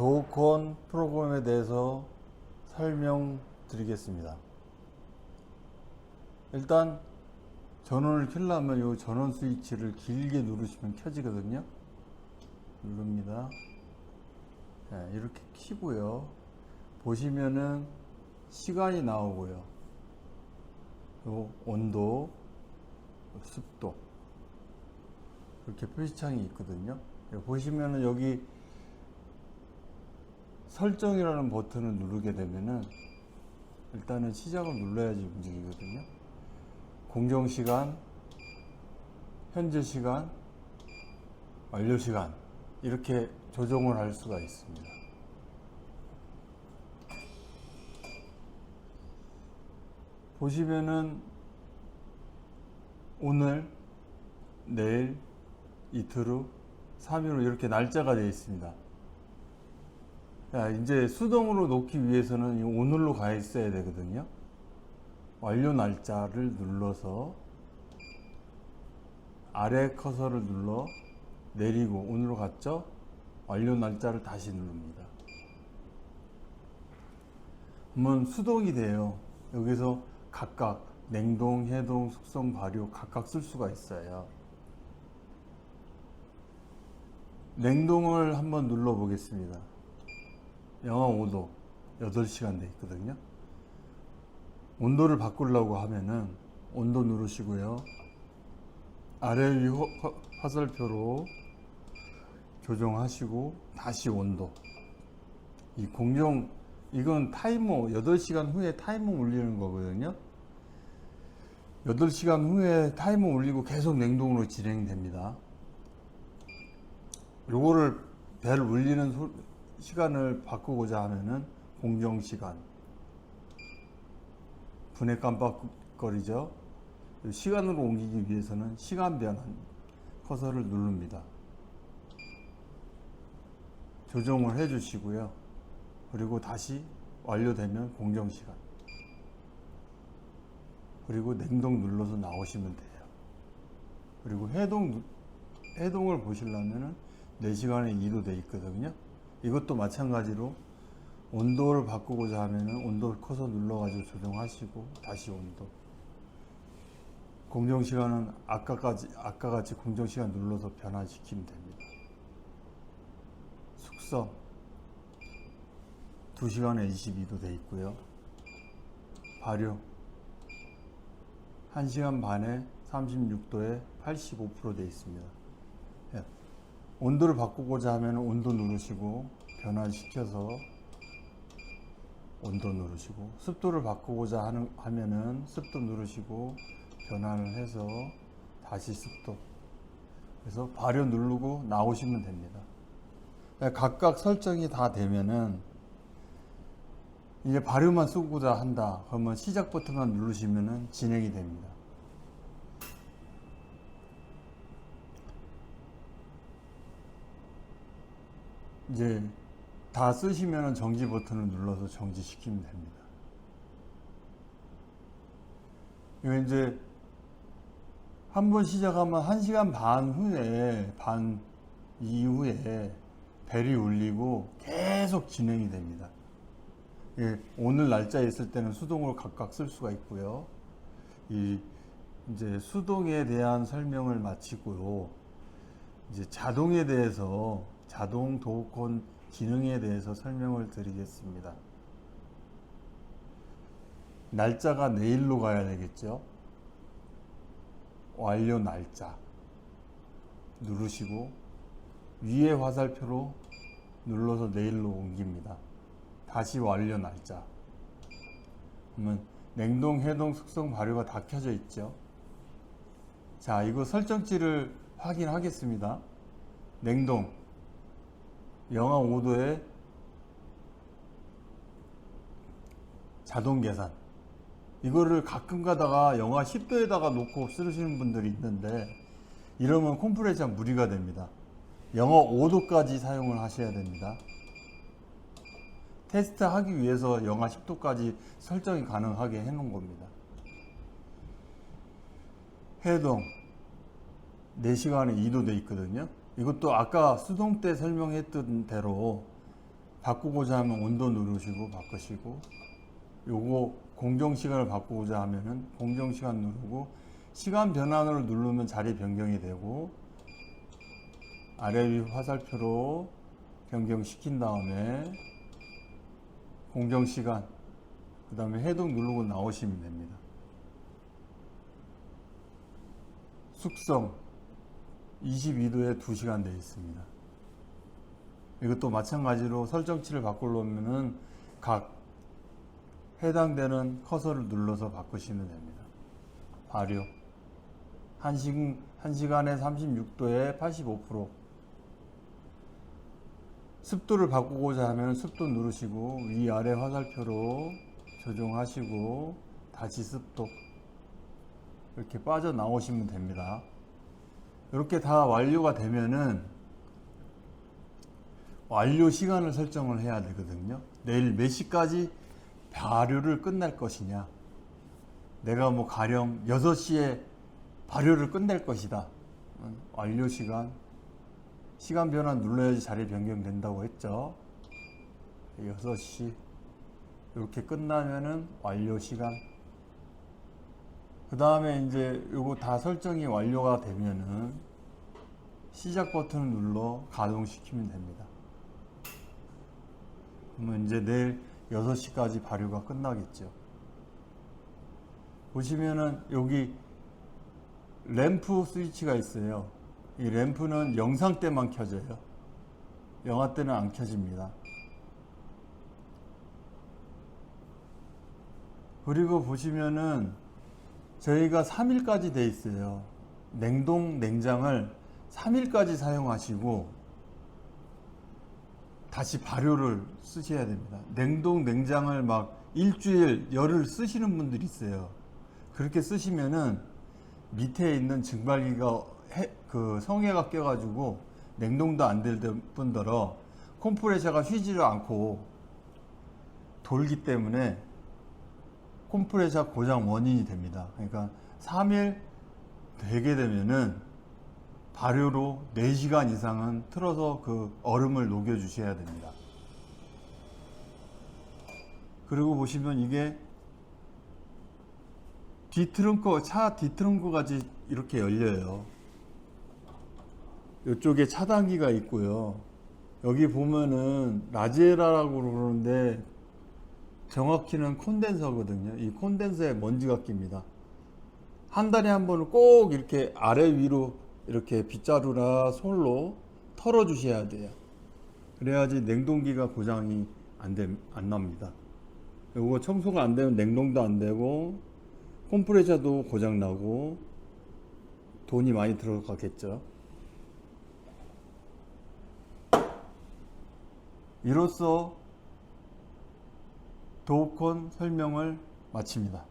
도어콘 프로그램에 대해서 설명드리겠습니다. 일단 전원을 켜려면 이 전원 스위치를 길게 누르시면 켜지거든요. 누릅니다. 네, 이렇게 키고요. 보시면은 시간이 나오고요. 요 온도, 습도 이렇게 표시창이 있거든요. 여기 보시면은 여기 설정이라는 버튼을 누르게 되면은 일단은 시작을 눌러야지 움직이거든요. 공정 시간, 현재 시간, 완료 시간 이렇게 조정을 할 수가 있습니다. 보시면은 오늘, 내일, 이틀 후, 3일 후 이렇게 날짜가 되어 있습니다. 자, 이제 수동으로 놓기 위해서는 이 오늘로 가 있어야 되거든요. 완료 날짜를 눌러서 아래 커서를 눌러 내리고 오늘로 갔죠? 완료 날짜를 다시 누릅니다. 그러면 수동이 돼요. 여기서 각각 냉동, 해동, 숙성, 발효 각각 쓸 수가 있어요. 냉동을 한번 눌러 보겠습니다. 영하 5도 8시간 돼 있거든요. 온도를 바꾸려고 하면은 온도 누르시고요. 아래 위 화살표로 조정하시고 다시 온도. 이 공정 이건 타이머 8시간 후에 타이머 울리는 거거든요. 8시간 후에 타이머 울리고 계속 냉동으로 진행됩니다. 요거를 벨 울리는 소- 시간을 바꾸고자 하면은 공정 시간 분해 깜빡거리죠. 이 시간으로 옮기기 위해서는 시간 변환 커서를 누릅니다. 조정을 해 주시고요. 그리고 다시 완료되면 공정 시간. 그리고 냉동 눌러서 나오시면 돼요. 그리고 해동 누- 해동을 보시려면은 4시간에 2도 돼 있거든요. 이것도 마찬가지로 온도를 바꾸고자 하면은 온도 커서 눌러가지고 조정하시고 다시 온도. 공정 시간은 아까까지 아까 같이 공정 시간 눌러서 변환시키면 됩니다. 숙성 2시간에 22도 돼 있고요. 발효 1시간 반에 36도에 85%돼 있습니다. 예. 온도를 바꾸고자 하면 온도 누르시고 변환시켜서 온도 누르시고 습도를 바꾸고자 하는, 하면은 습도 누르시고 변환을 해서 다시 습도 그래서 발효 누르고 나오시면 됩니다. 예, 각각 설정이 다 되면은 이제 발효만 쓰고자 한다 그러면 시작 버튼만 누르시면은 진행이 됩니다. 이제 다 쓰시면 정지 버튼을 눌러서 정지시키면 됩니다. 이거 이제 한 번 시작하면 1시간 반 후에 반 이후에 벨이 울리고 계속 진행이 됩니다. 예, 오늘 날짜에 있을 때는 수동으로 각각 쓸 수가 있고요. 이 이제 수동에 대한 설명을 마치고요. 이제 자동에 대해서 자동 도어콘 기능에 대해서 설명을 드리겠습니다. 날짜가 내일로 가야 되겠죠. 완료 날짜 누르시고 위에 화살표로 눌러서 내일로 옮깁니다. 다시 완료 날짜. 그러면 냉동, 해동, 숙성, 발효가 다 켜져 있죠. 자, 이거 설정치를 확인하겠습니다. 냉동 영하 5도에 자동 계산. 이거를 가끔 가다가 영하 10도에다가 놓고 쓰시는 분들이 있는데 이러면 컴프레셔 무리가 됩니다. 영하 5도까지 사용을 하셔야 됩니다. 테스트 하기 위해서 영하 10도까지 설정이 가능하게 해 놓은 겁니다. 해동 4시간에 2도 돼 있거든요. 이것도 아까 수동 때 설명했던 대로 바꾸고자 하면 온도 누르시고 바꾸시고 요거 공정 시간을 바꾸고자 하면은 공정 시간 누르고 시간 변환을 누르면 자리 변경이 되고 아래 위 화살표로 변경시킨 다음에 공정 시간 그 다음에 해동 누르고 나오시면 됩니다. 숙성 22도에 2시간 되어 있습니다. 이것도 마찬가지로 설정치를 바꾸려면은 각 해당되는 커서를 눌러서 바꾸시면 됩니다. 발효 1시, 1시간에 36도에 85% 습도를 바꾸고자 하면 습도 누르시고 위아래 화살표로 조정하시고 다시 습도 이렇게 빠져나오시면 됩니다. 이렇게 다 완료가 되면은 완료 시간을 설정을 해야 되거든요. 내일 몇 시까지 발효를 끝날 것이냐. 내가 뭐 가령 6시에 발효를 끝낼 것이다. 음, 완료 시간. 시간 변환 눌러야지 자리 변경된다고 했죠. 6시. 이렇게 끝나면은 완료 시간. 그 다음에 이제 요거 다 설정이 완료가 되면은 시작 버튼을 눌러 가동시키면 됩니다. 그러면 이제 내일 6시까지 발효가 끝나겠죠. 보시면은 여기 램프 스위치가 있어요. 이 램프는 영상 때만 켜져요. 영화 때는 안 켜집니다. 그리고 보시면은 저희가 3일까지 돼 있어요. 냉동 냉장을 3일까지 사용하시고 다시 발효를 쓰셔야 됩니다. 냉동 냉장을 막 일주일 열흘 쓰시는 분들이 있어요. 그렇게 쓰시면은 밑에 있는 증발기가 해- 그 성에가 껴가지고 냉동도 안 될 뿐더러 컴프레셔가 휘지를 않고 돌기 때문에 컴프레셔 고장 원인이 됩니다. 그러니까 3일 되게 되면은 발효로 4시간 이상은 틀어서 그 얼음을 녹여 주셔야 됩니다. 그리고 보시면 이게 뒤트렁크, 차 뒤트렁크까지 이렇게 열려요. 이쪽에 차단기가 있고요. 여기 보면은 라지에라라고 그러는데 정확히는 콘덴서거든요. 이 콘덴서에 먼지가 낍니다. 한 달에 한 번은 꼭 이렇게 아래 위로 이렇게 빗자루나 솔로 털어 주셔야 돼요. 그래야지 냉동기가 고장이 안, 됨- 안 납니다. 요거 청소가 안 되면 냉동도 안 되고 컴프레셔도 고장 나고 돈이 많이 들어가겠죠. 이로써 도우콘 설명을 마칩니다.